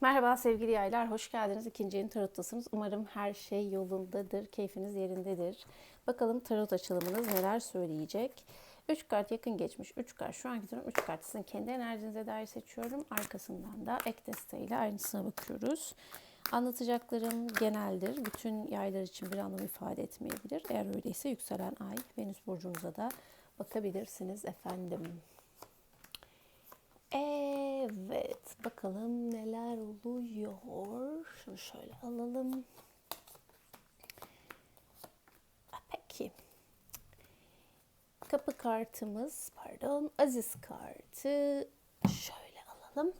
Merhaba sevgili yaylar, hoş geldiniz. İkinci yeni tarottasınız. Umarım her şey yolundadır, keyfiniz yerindedir. Bakalım tarot açılımınız neler söyleyecek. 3 kart yakın geçmiş, 3 kart şu anki durum, 3 kart sizin kendi enerjinize dair seçiyorum. Arkasından da ek desteğiyle aynısına bakıyoruz. Anlatacaklarım geneldir. Bütün yaylar için bir anlam ifade etmeyebilir. Eğer öyleyse yükselen ay, Venüs burcunuza da bakabilirsiniz efendim. Evet, bakalım neler oluyor. Şunu şöyle alalım. Peki. Kapı kartımız, pardon, Aziz kartı. Şöyle alalım.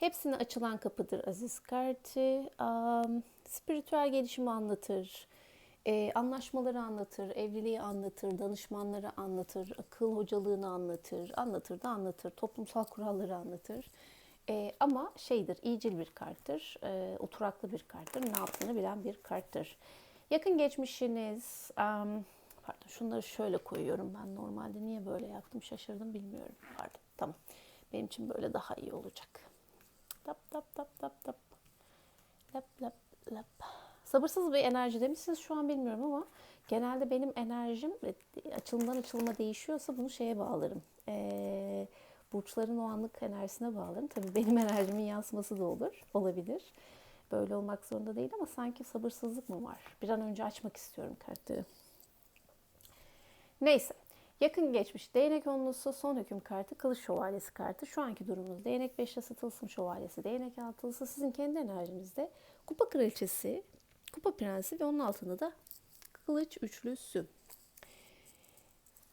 Hepsine açılan kapıdır Aziz kartı. Um, spiritüel gelişimi anlatır. E, anlaşmaları anlatır, evliliği anlatır, danışmanları anlatır, akıl hocalığını anlatır, anlatır da anlatır, toplumsal kuralları anlatır. E, ama şeydir, iyicil bir karttır, e, oturaklı bir karttır, ne yaptığını bilen bir karttır. Yakın geçmişiniz, um, pardon şunları şöyle koyuyorum ben normalde niye böyle yaptım şaşırdım bilmiyorum. Pardon tamam benim için böyle daha iyi olacak. Tap tap tap tap tap. Lap lap lap. Sabırsız bir enerji demişsiniz şu an bilmiyorum ama genelde benim enerjim açılımdan açılıma değişiyorsa bunu şeye bağlarım. Ee, burçların o anlık enerjisine bağlarım. Tabii benim enerjimin yansıması da olur, olabilir. Böyle olmak zorunda değil ama sanki sabırsızlık mı var? Bir an önce açmak istiyorum kartı. Neyse. Yakın geçmiş değnek onlusu, son hüküm kartı, kılıç şövalyesi kartı. Şu anki durumunuz değnek beşlisi, tılsım şövalyesi, değnek altılısı. Sizin kendi enerjinizde kupa kraliçesi, kupa prensi ve onun altında da kılıç üçlüsü.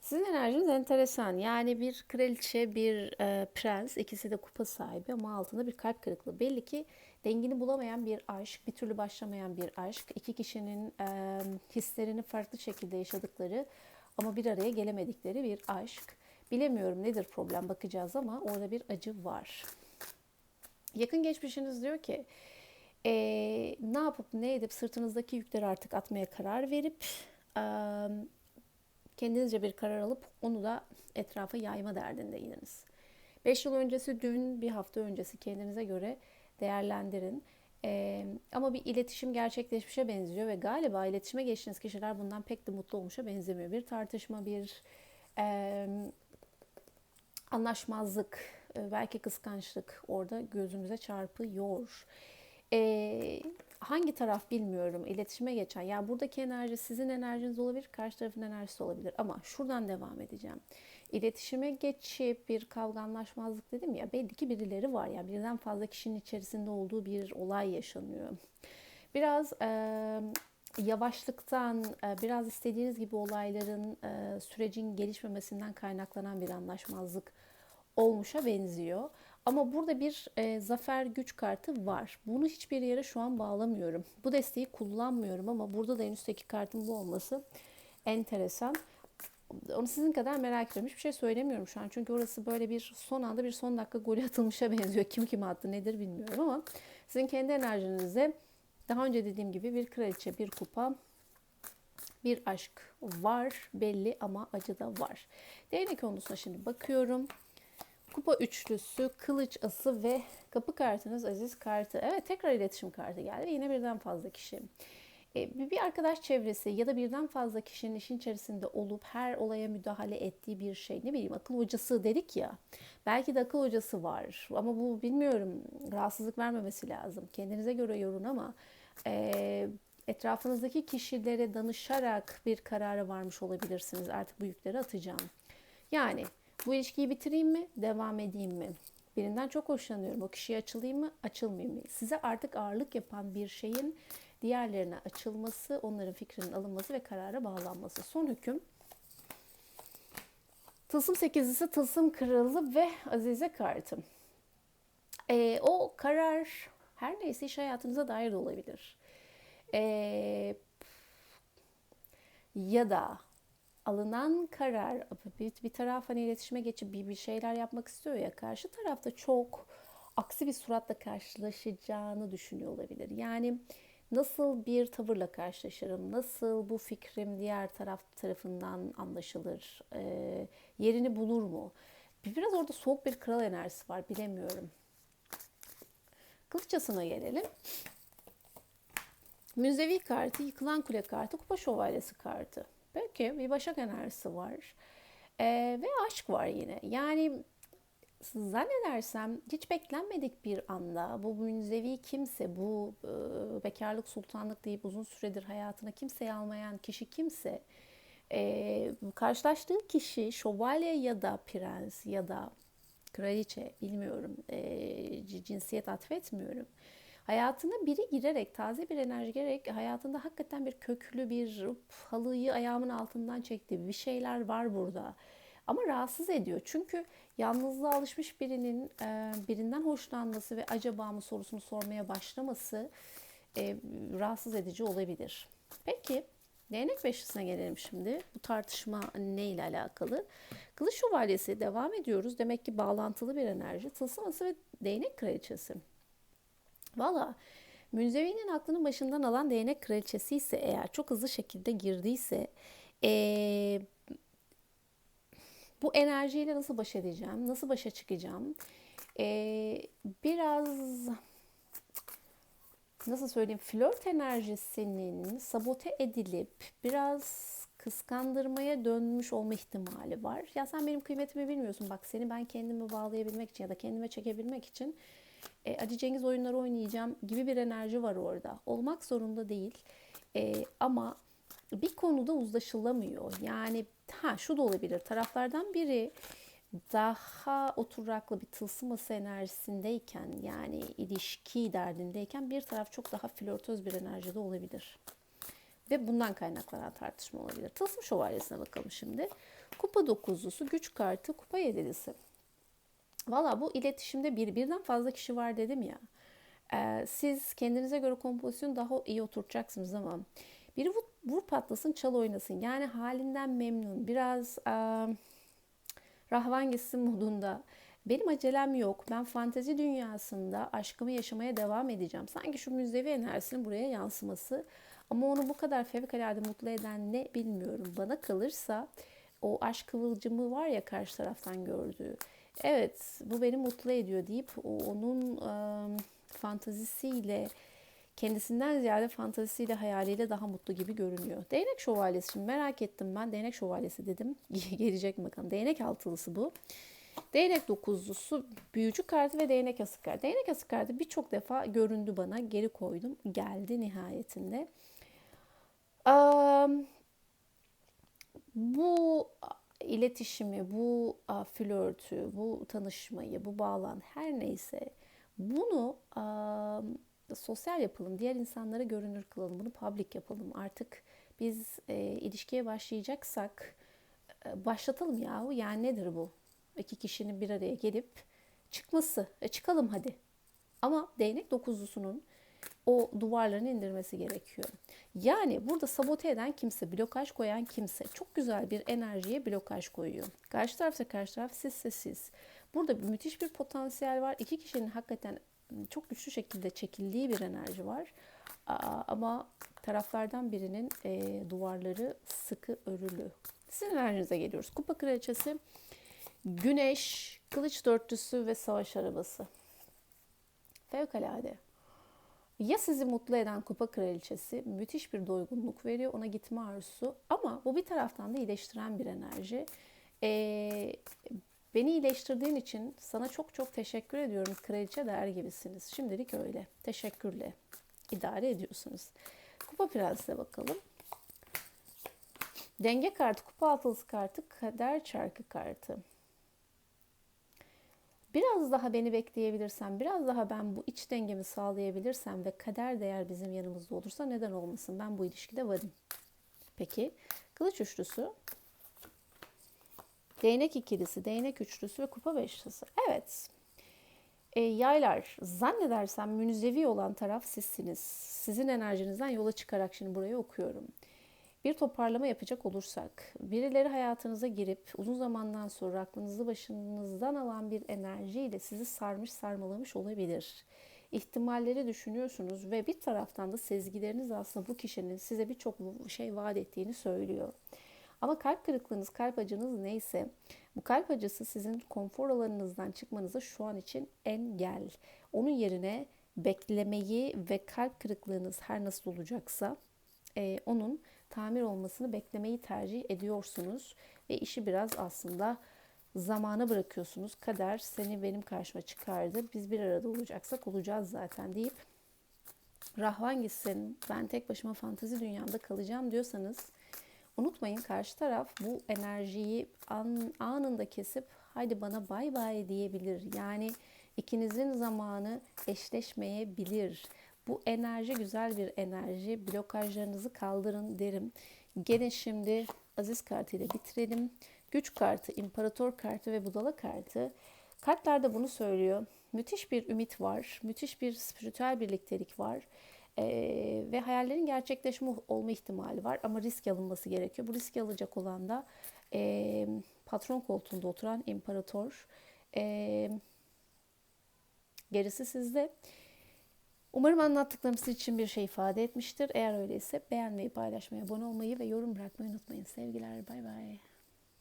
Sizin enerjiniz enteresan. Yani bir kraliçe, bir e, prens, ikisi de kupa sahibi ama altında bir kalp kırıklığı. Belli ki dengini bulamayan bir aşk, bir türlü başlamayan bir aşk. İki kişinin e, hislerini farklı şekilde yaşadıkları ama bir araya gelemedikleri bir aşk. Bilemiyorum nedir problem bakacağız ama orada bir acı var. Yakın geçmişiniz diyor ki e, ne yapıp ne edip sırtınızdaki yükleri artık atmaya karar verip e, kendinizce bir karar alıp onu da etrafa yayma derdindeydiniz. 5 yıl öncesi dün bir hafta öncesi kendinize göre değerlendirin. Ee, ama bir iletişim gerçekleşmişe benziyor ve galiba iletişime geçtiğiniz kişiler bundan pek de mutlu olmuşa benzemiyor. Bir tartışma, bir e, anlaşmazlık, belki kıskançlık orada gözümüze çarpıyor. E, hangi taraf bilmiyorum iletişime geçen. Ya yani buradaki enerji sizin enerjiniz olabilir, karşı tarafın enerjisi olabilir ama şuradan devam edeceğim. İletişime geçip bir kavga anlaşmazlık dedim ya belli ki birileri var. Yani birden fazla kişinin içerisinde olduğu bir olay yaşanıyor. Biraz e, yavaşlıktan, e, biraz istediğiniz gibi olayların e, sürecin gelişmemesinden kaynaklanan bir anlaşmazlık olmuşa benziyor. Ama burada bir e, zafer güç kartı var. Bunu hiçbir yere şu an bağlamıyorum. Bu desteği kullanmıyorum ama burada da en üstteki kartın bu olması enteresan. Onu sizin kadar merak ediyorum. Hiçbir şey söylemiyorum şu an. Çünkü orası böyle bir son anda bir son dakika golü atılmışa benziyor. Kim kim attı nedir bilmiyorum ama sizin kendi enerjinizde daha önce dediğim gibi bir kraliçe, bir kupa, bir aşk var belli ama acı da var. Değnek konusuna şimdi bakıyorum. Kupa üçlüsü, kılıç ası ve kapı kartınız Aziz kartı. Evet tekrar iletişim kartı geldi. Yine birden fazla kişi. E, bir arkadaş çevresi ya da birden fazla kişinin işin içerisinde olup her olaya müdahale ettiği bir şey. Ne bileyim akıl hocası dedik ya. Belki de akıl hocası var ama bu bilmiyorum rahatsızlık vermemesi lazım. Kendinize göre yorun ama e, etrafınızdaki kişilere danışarak bir karara varmış olabilirsiniz. Artık bu yükleri atacağım. Yani bu ilişkiyi bitireyim mi, devam edeyim mi? Birinden çok hoşlanıyorum. O kişiye açılayım mı, açılmayayım mı? Size artık ağırlık yapan bir şeyin diğerlerine açılması, onların fikrinin alınması ve karara bağlanması. Son hüküm Tılsım sekizlisi, tılsım kralı ve azize kartım. Ee, o karar her neyse iş hayatınıza dair de olabilir. Ee, ya da alınan karar bir, bir taraf hani iletişime geçip bir, bir şeyler yapmak istiyor ya karşı tarafta çok aksi bir suratla karşılaşacağını düşünüyor olabilir. Yani nasıl bir tavırla karşılaşırım, nasıl bu fikrim diğer taraf tarafından anlaşılır, e, yerini bulur mu? Biraz orada soğuk bir kral enerjisi var bilemiyorum. Kılıççasına gelelim. Münzevi kartı, yıkılan kule kartı, kupa şövalyesi kartı. Peki bir başak enerjisi var. Ee, ve aşk var yine. Yani zannedersem hiç beklenmedik bir anda bu münzevi kimse, bu e, bekarlık sultanlık deyip uzun süredir hayatına kimseyi almayan kişi kimse, e, karşılaştığı kişi şövalye ya da prens ya da kraliçe bilmiyorum e, cinsiyet atfetmiyorum. Hayatına biri girerek, taze bir enerji girerek hayatında hakikaten bir köklü bir halıyı ayağımın altından çektiği bir şeyler var burada. Ama rahatsız ediyor. Çünkü yalnızlığa alışmış birinin e, birinden hoşlanması ve acaba mı sorusunu sormaya başlaması e, rahatsız edici olabilir. Peki değnek beşlisine gelelim şimdi. Bu tartışma ne ile alakalı? Kılıç şövalyesi devam ediyoruz. Demek ki bağlantılı bir enerji. Tılsıması ve değnek kraliçesi. Valla Münzevi'nin aklını başından alan değnek kraliçesi ise eğer çok hızlı şekilde girdiyse ee, bu enerjiyle nasıl baş edeceğim, nasıl başa çıkacağım? Ee, biraz nasıl söyleyeyim flört enerjisinin sabote edilip biraz kıskandırmaya dönmüş olma ihtimali var. Ya sen benim kıymetimi bilmiyorsun. Bak seni ben kendime bağlayabilmek için ya da kendime çekebilmek için e, Ali Cengiz oyunları oynayacağım gibi bir enerji var orada. Olmak zorunda değil. E, ama bir konuda uzlaşılamıyor. Yani ha şu da olabilir. Taraflardan biri daha oturaklı bir tılsıması enerjisindeyken yani ilişki derdindeyken bir taraf çok daha flörtöz bir enerjide olabilir. Ve bundan kaynaklanan tartışma olabilir. Tılsım şövalyesine bakalım şimdi. Kupa dokuzlusu, güç kartı, kupa yedilisi. Valla bu iletişimde bir birden fazla kişi var dedim ya. Ee, siz kendinize göre kompozisyonu daha iyi oturtacaksınız ama biri vur, vur patlasın çal oynasın. Yani halinden memnun. Biraz e, rahvan gitsin modunda. Benim acelem yok. Ben fantezi dünyasında aşkımı yaşamaya devam edeceğim. Sanki şu müzevi enerjisinin buraya yansıması. Ama onu bu kadar fevkalade mutlu eden ne bilmiyorum. Bana kalırsa o aşk kıvılcımı var ya karşı taraftan gördüğü. Evet bu beni mutlu ediyor deyip onun e, fantazisiyle kendisinden ziyade fantazisiyle hayaliyle daha mutlu gibi görünüyor. Değnek şövalyesi şimdi merak ettim ben. Değnek şövalyesi dedim. Gelecek mi bakalım. Değnek altılısı bu. Değnek dokuzlusu büyücü kartı ve değnek asık kartı. Değnek asık kartı birçok defa göründü bana. Geri koydum. Geldi nihayetinde. Um, bu iletişimi, bu flörtü, bu tanışmayı, bu bağlan her neyse bunu sosyal yapalım, diğer insanlara görünür kılalım, bunu public yapalım. Artık biz e, ilişkiye başlayacaksak e, başlatalım yahu. Yani nedir bu? İki kişinin bir araya gelip çıkması. E, çıkalım hadi. Ama değnek dokuzlusunun o duvarlarını indirmesi gerekiyor. Yani burada sabote eden kimse, blokaj koyan kimse çok güzel bir enerjiye blokaj koyuyor. Karşı tarafsa karşı taraf, sizse siz. Burada bir müthiş bir potansiyel var. İki kişinin hakikaten çok güçlü şekilde çekildiği bir enerji var. Ama taraflardan birinin e, duvarları sıkı örülü. Sizin enerjinize geliyoruz. Kupa kraliçesi, güneş, kılıç dörtlüsü ve savaş arabası. Fevkalade. Ya sizi mutlu eden kupa kraliçesi müthiş bir doygunluk veriyor, ona gitme arzusu. Ama bu bir taraftan da iyileştiren bir enerji. Ee, beni iyileştirdiğin için sana çok çok teşekkür ediyorum. Kraliçe der gibisiniz. Şimdilik öyle. Teşekkürle. idare ediyorsunuz. Kupa prensine bakalım. Denge kartı, kupa altılısı kartı, kader çarkı kartı biraz daha beni bekleyebilirsen, biraz daha ben bu iç dengemi sağlayabilirsem ve kader değer bizim yanımızda olursa neden olmasın? Ben bu ilişkide varım. Peki, kılıç üçlüsü, değnek ikilisi, değnek üçlüsü ve kupa beşlisi. Evet, e, yaylar zannedersem münzevi olan taraf sizsiniz. Sizin enerjinizden yola çıkarak şimdi burayı okuyorum. Bir toparlama yapacak olursak, birileri hayatınıza girip uzun zamandan sonra aklınızı başınızdan alan bir enerjiyle sizi sarmış sarmalamış olabilir. İhtimalleri düşünüyorsunuz ve bir taraftan da sezgileriniz aslında bu kişinin size birçok şey vaat ettiğini söylüyor. Ama kalp kırıklığınız, kalp acınız neyse bu kalp acısı sizin konfor alanınızdan çıkmanıza şu an için engel. Onun yerine beklemeyi ve kalp kırıklığınız her nasıl olacaksa e, onun tamir olmasını beklemeyi tercih ediyorsunuz ve işi biraz aslında zamana bırakıyorsunuz. Kader seni benim karşıma çıkardı. Biz bir arada olacaksak olacağız zaten deyip Rahvan gitsin ben tek başıma fantazi dünyamda kalacağım diyorsanız unutmayın karşı taraf bu enerjiyi an, anında kesip haydi bana bay bay diyebilir. Yani ikinizin zamanı eşleşmeyebilir. Bu enerji güzel bir enerji. Blokajlarınızı kaldırın derim. Gelin şimdi Aziz kartıyla bitirelim. Güç kartı, İmparator kartı ve Budala kartı. Kartlarda bunu söylüyor. Müthiş bir ümit var. Müthiş bir spiritüel birliktelik var. Ee, ve hayallerin gerçekleşme olma ihtimali var ama risk alınması gerekiyor. Bu riski alacak olan da e, patron koltuğunda oturan imparator. E, gerisi sizde. Umarım anlattıklarım sizin için bir şey ifade etmiştir. Eğer öyleyse beğenmeyi, paylaşmayı, abone olmayı ve yorum bırakmayı unutmayın. Sevgiler, bay bay.